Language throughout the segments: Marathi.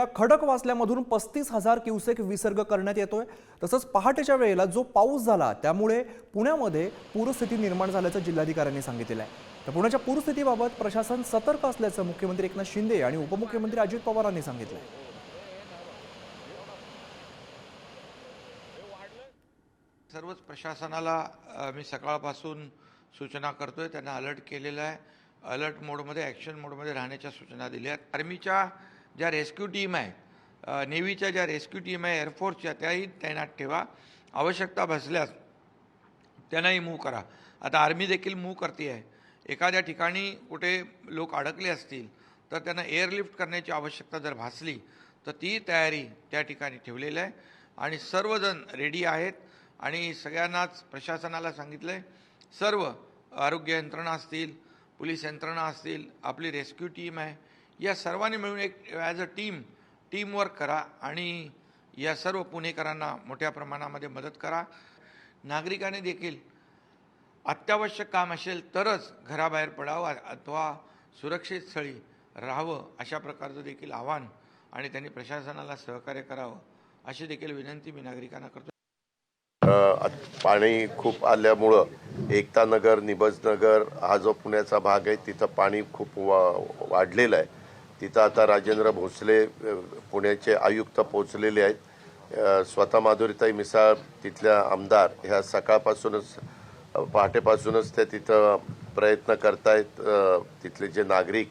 या खडकवासल्यामधून पस्तीस हजार क्युसेक विसर्ग करण्यात येतोय. तसंच पहाटेच्या वेळेला जो पाऊस झाला त्यामुळे पुण्यामध्ये पूरस्थिती निर्माण झाल्याचं जिल्हाधिकाऱ्यांनी सांगितलेलं आहे. तर पुण्याच्या पूरस्थितीबाबत प्रशासन सतर्क असल्याचं मुख्यमंत्री एकनाथ शिंदे आणि उपमुख्यमंत्री अजित पवारांनी सांगितलं सर्वच प्रशासनाला मी सकाळपासून सूचना करतोय. त्यांना अलर्ट केलेलं आहे. अलर्ट मोडमध्ये ॲक्शन मोडमध्ये राहण्याच्या सूचना दिल्या आहेत. आर्मीच्या ज्या रेस्क्यू टीम आहे नेव्हीच्या ज्या रेस्क्यू टीम आहे एअरफोर्सच्या त्याही तैनात ठेवा. आवश्यकता भासल्यास त्यांनाही मूव्ह करा. आता आर्मी देखील मूव्ह करते आहे एखाद्या ठिकाणी कुठे लोक अडकले असतील तर त्यांना एअरलिफ्ट करण्याची आवश्यकता जर भासली तर ती तयारी त्या ठिकाणी ठेवलेली आहे. आणि सर्वजण रेडी आहेत. आणि सगळ्यांनाच प्रशासनाला सांगितलं आहे सर्व आरोग्य यंत्रणा असतील पोलीस यंत्रणा असतील आपली रेस्क्यू टीम आहे या सर्वांनी मिळून एक ॲज अ टीम टीमवर्क करा आणि या सर्व पुणेकरांना मोठ्या प्रमाणामध्ये मदत करा. नागरिकाने देखील अत्यावश्यक काम असेल तरच घराबाहेर पडावं अथवा सुरक्षित स्थळी राहावं अशा प्रकारचं देखील आव्हान आणि त्यांनी प्रशासनाला सहकार्य करावं अशी देखील विनंती मी नागरिकांना करतो. पाणी खूप आल्यामुळं एकता नगर हा जो पुण्याचा भाग आहे तिथं पाणी खूप वा वाढलेलं आहे. तिथं आता राजेंद्र भोसले पुण्याचे आयुक्त पोचलेले आहेत. स्वतः माधुरीताई मिसाळ तिथल्या आमदार. ह्या सकाळपासूनच पहाटेपासूनच ते तिथं प्रयत्न करतायत तिथले जे नागरिक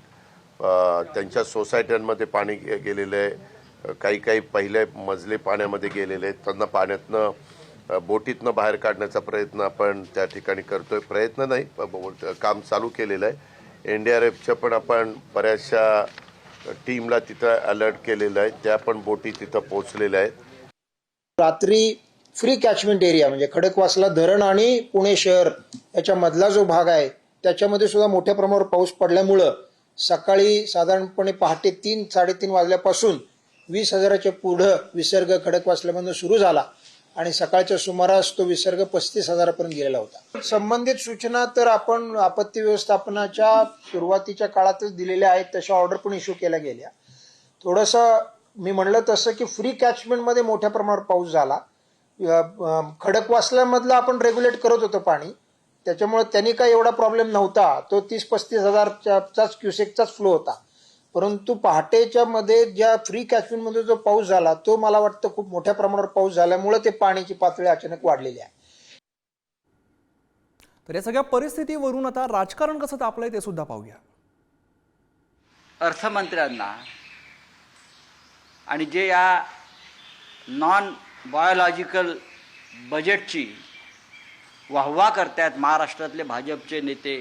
त्यांच्या सोसायट्यांमध्ये पाणी गे- गेलेलं आहे. काही काही पहिले मजले पाण्यामध्ये गेलेले आहेत. त्यांना पाण्यातनं बोटीतनं बाहेर काढण्याचा प्रयत्न आपण त्या ठिकाणी करतोय. प्रयत्न नाही काम चालू केलेलं आहे. एन डी आर एफच्या पण आपण बऱ्याचशा टीमला तिथं अलर्ट केलेलं आहे. त्या पण बोटी तिथं पोचलेल्या आहेत. रात्री फ्री कॅचमेंट एरिया म्हणजे खडकवासला धरण आणि पुणे शहर याच्यामधला जो भाग आहे त्याच्यामध्ये सुद्धा मोठ्या प्रमाणावर पाऊस पडल्यामुळं सकाळी साधारणपणे पहाटे तीन साडेतीन वाजल्यापासून वीस हजाराच्या पुढं विसर्ग खडकवासल्यामधून सुरू झाला. आणि सकाळच्या सुमारास तो विसर्ग पस्तीस हजारापर्यंत गेलेला होता. संबंधित सूचना तर आपण आपत्ती व्यवस्थापनाच्या सुरुवातीच्या काळातच दिलेल्या आहेत तशा ऑर्डर पण इश्यू केल्या गेल्या. थोडंसं मी म्हणलं तसं की फ्री कॅचमेंटमध्ये मोठ्या प्रमाणावर पाऊस झाला. खडकवासल्यामधलं आपण रेग्युलेट करत होतो पाणी. त्याच्यामुळे त्यांनी काही एवढा प्रॉब्लेम नव्हता. तो तीस पस्तीस हजारच्याचाच क्युसेकचाच फ्लो होता. परंतु पहाटेच्या मध्ये ज्या फ्री कॅचमेंटमध्ये जो पाऊस झाला तो मला वाटतं खूप मोठ्या प्रमाणावर पाऊस झाल्यामुळे ते पाण्याची पातळी अचानक वाढलेली आहे. तर या सगळ्या परिस्थितीवरून आता राजकारण कसं तापलंय ते सुद्धा पाहूया. अर्थमंत्र्यांना आणि जे या नॉन बायोलॉजिकल बजेटची वाहवा करतायत महाराष्ट्रातले भाजपचे नेते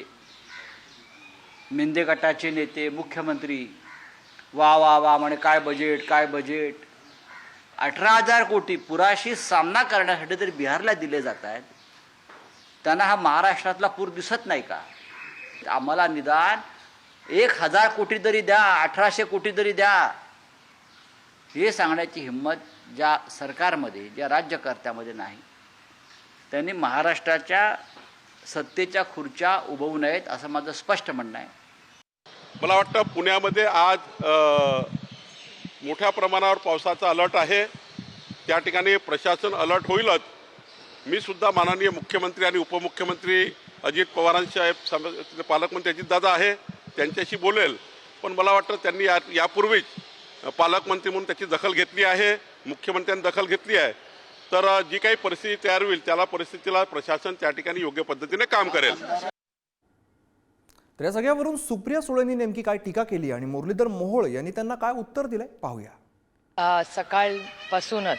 मेंदे गटाचे नेते मुख्यमंत्री वा वा वा म्हणे काय बजेट काय बजेट अठरा हजार कोटी पुराशी सामना करण्यासाठी तरी बिहारला दिले जात आहेत. त्यांना हा महाराष्ट्रातला पूर दिसत नाही का? आम्हाला निदान एक हजार कोटी तरी द्या अठराशे कोटी तरी द्या. हे सांगण्याची हिंमत ज्या सरकारमध्ये ज्या राज्यकर्त्यामध्ये नाही. त्यांनी महाराष्ट्राच्या सत्तेच्या खुर्च्या उभवू नयेत असं माझं स्पष्ट म्हणणं आहे. मला वाटतं पुण्यामध्ये आज मोठ्या प्रमाणावर पावसाचा अलर्ट आहे. त्या ठिकाणी प्रशासन अलर्ट होईलच. मी सुद्धा माननीय मुख्यमंत्री आणि उपमुख्यमंत्री अजित पवारांसाहेब सम पालकमंत्री अजितदादा आहे त्यांच्याशी बोलेल. पण मला वाटतं त्यांनी या यापूर्वीच पालकमंत्री म्हणून त्याची दखल घेतली आहे मुख्यमंत्र्यांनी दखल घेतली आहे. तर जी काही परिस्थिती तयार होईल त्याला परिस्थितीला प्रशासन त्या ठिकाणी योग्य पद्धतीने काम करेल. तर या सगळ्यावरून सुप्रिया सुळेंनी नेमकी काय टीका केली आणि मुरलीधर मोहोळ यांनी त्यांना काय उत्तर दिलंय? पाहूया. सकाळपासूनच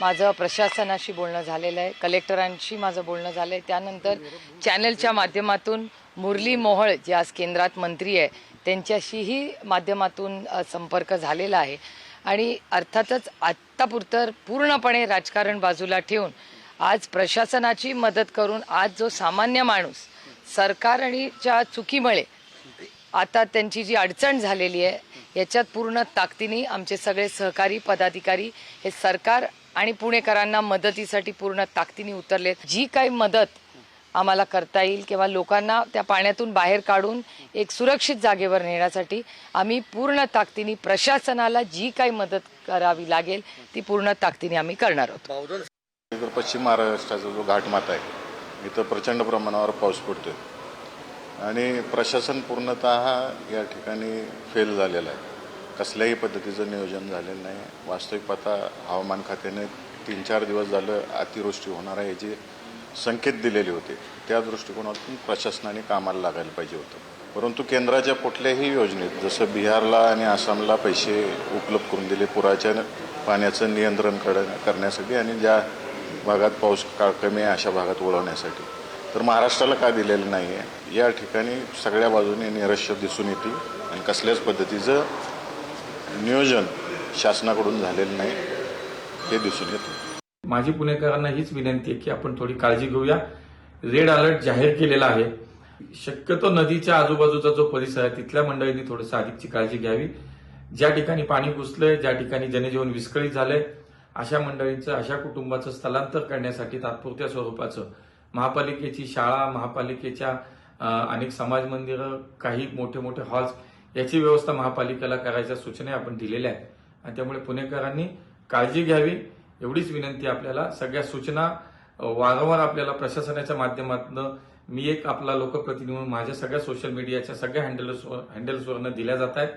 माझं प्रशासनाशी बोलणं झालेलं आहे कलेक्टरांशी माझं बोलणं झालं आहे त्यानंतर चॅनलच्या माध्यमातून मुरली मोहळ जे आज केंद्रात मंत्री आहे त्यांच्याशीही माध्यमातून संपर्क झालेला आहे. आणि अर्थातच आत्तापुरतं पूर्णपणे राजकारण बाजूला ठेवून आज प्रशासनाची मदत करून आज जो सामान्य माणूस सरकार आणि ज्या चुकीमुळे आता त्यांची जी अडचण झालेली आहे याच्यात पूर्ण ताकदीने आमचे सगळे सहकारी पदाधिकारी हे सरकार आणि पुणेकरांना मदतीसाठी पूर्ण ताकदीने उतरलेत. जी काही मदत आम्हाला करता येईल किंवा लोकांना त्या पाण्यातून बाहेर काढून एक सुरक्षित जागेवर नेण्यासाठी आम्ही पूर्ण ताकदीने प्रशासनाला जी काही मदत करावी लागेल ती पूर्ण ताकदीने आम्ही करणार आहोत. पश्चिम महाराष्ट्राचा जो घाटमाता आहे इथं प्रचंड प्रमाणावर पाऊस पडतोय. आणि प्रशासन पूर्णतः या ठिकाणी फेल झालेलं आहे. कसल्याही पद्धतीचं नियोजन झालेलं नाही. वास्तविक पाहता हवामान खात्याने तीन चार दिवस झालं अतिवृष्टी होणार आहे याचे संकेत दिलेले होते. त्या दृष्टिकोनातून प्रशासनाने कामाला लागायला पाहिजे होतं. परंतु केंद्राच्या कुठल्याही योजनेत जसं बिहारला आणि आसामला पैसे उपलब्ध करून दिले पुराच्या पाण्याचं नियंत्रण कर- करण्यासाठी आणि ज्या भागात पाऊस काळ कमी आहे अशा भागात वळवण्यासाठी तर महाराष्ट्राला का दिलेलं नाही आहे या ठिकाणी सगळ्या बाजूने निरश्य दिसून येते आणि कसल्याच पद्धतीचं नियोजन शासनाकडून झालेलं नाही ते दिसून येतं. माझी पुणेकरांना हीच विनंती आहे की आपण थोडी काळजी घेऊया. रेड अलर्ट जाहीर केलेला आहे. शक्यतो नदीच्या आजूबाजूचा जो परिसर आहे तिथल्या मंडळींनी थोडंसं अधिकची काळजी घ्यावी. ज्या ठिकाणी पाणी घुसलंय ज्या ठिकाणी जनजीवन विस्कळीत झालंय अशा मंडळींचं अशा कुटुंबाचं स्थलांतर करण्यासाठी तात्पुरत्या स्वरूपाचं महापालिकेची शाळा महापालिकेच्या अनेक समाज मंदिरं काही मोठे मोठे हॉल्स याची व्यवस्था महापालिकेला करायच्या सूचना आपण दिलेल्या आहेत. आणि त्यामुळे पुणेकरांनी काळजी घ्यावी एवढीच विनंती आपल्याला. सगळ्या सूचना वारंवार आपल्याला प्रशासनाच्या माध्यमातून मी एक आपला लोकप्रतिनिधी म्हणून माझ्या सगळ्या सोशल मीडियाच्या सगळ्या हँडल्सवर हँडल्सवरनं दिल्या जात आहेत.